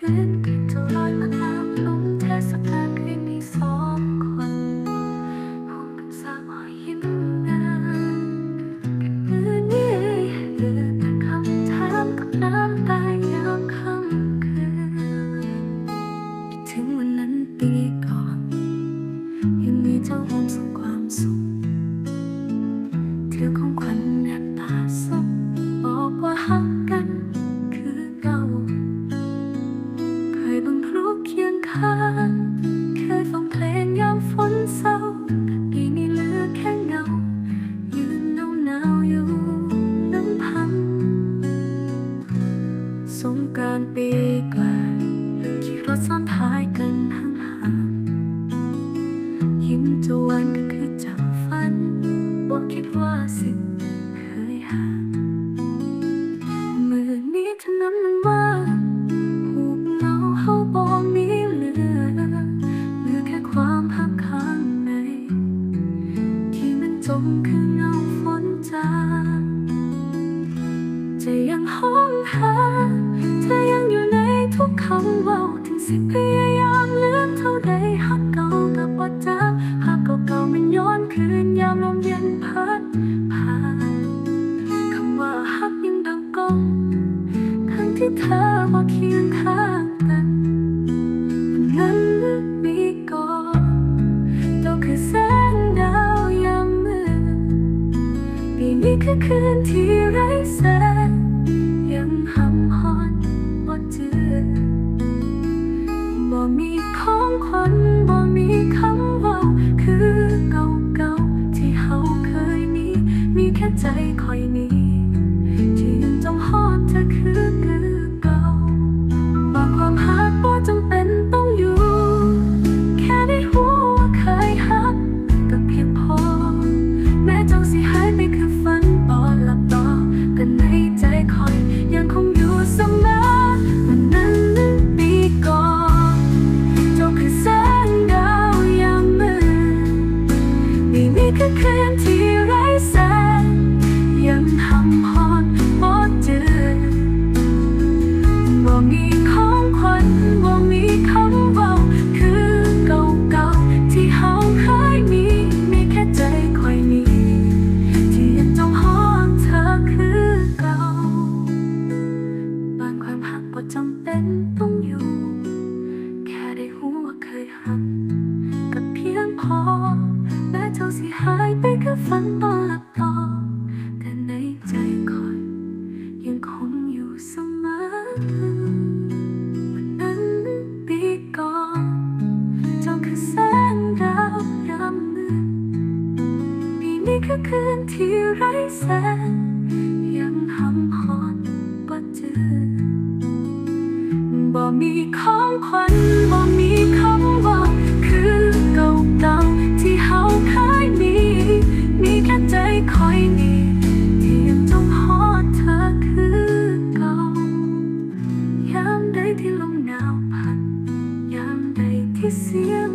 click to light การปีกลางขี่รถซ้อนท้ายกันห่างๆยิ้มจะวานก็คือจับฝันว่าคิดว่าสิ่งเคยห่างมือนี้ถนนมันว่าหูบเงาเฮาบ่มีเหลือเหลือแค่ความหักข้างในที่มันจมคือเงาฝนจาง สิพยายามลืมเท่าใดหักเก่ากับว่าจาภาพเก่าๆมันย้อนคืนยามลมเย็นพัดผ่านคำว่าหักยังดังก้องทั้งที่เธอบอกเคียงข้างกันนั้นมีก่อนเจ้าคือแสงดาวยามมืดปีนี้คือคืนที่ไร้แสง คอยยั วามมืดปีนี้คือคืนที่ไร้แสงยังหำฮอนบ่เจอบ่มีของขวัญบ่มีคำว่า คือเก่าๆที่เฮาเคยมี มีแค่ใจคอยนี้ ที่ยังจงฮอดเธอคือเก่ายามใดที่ลมหนาวพัดยามใดที่เสียง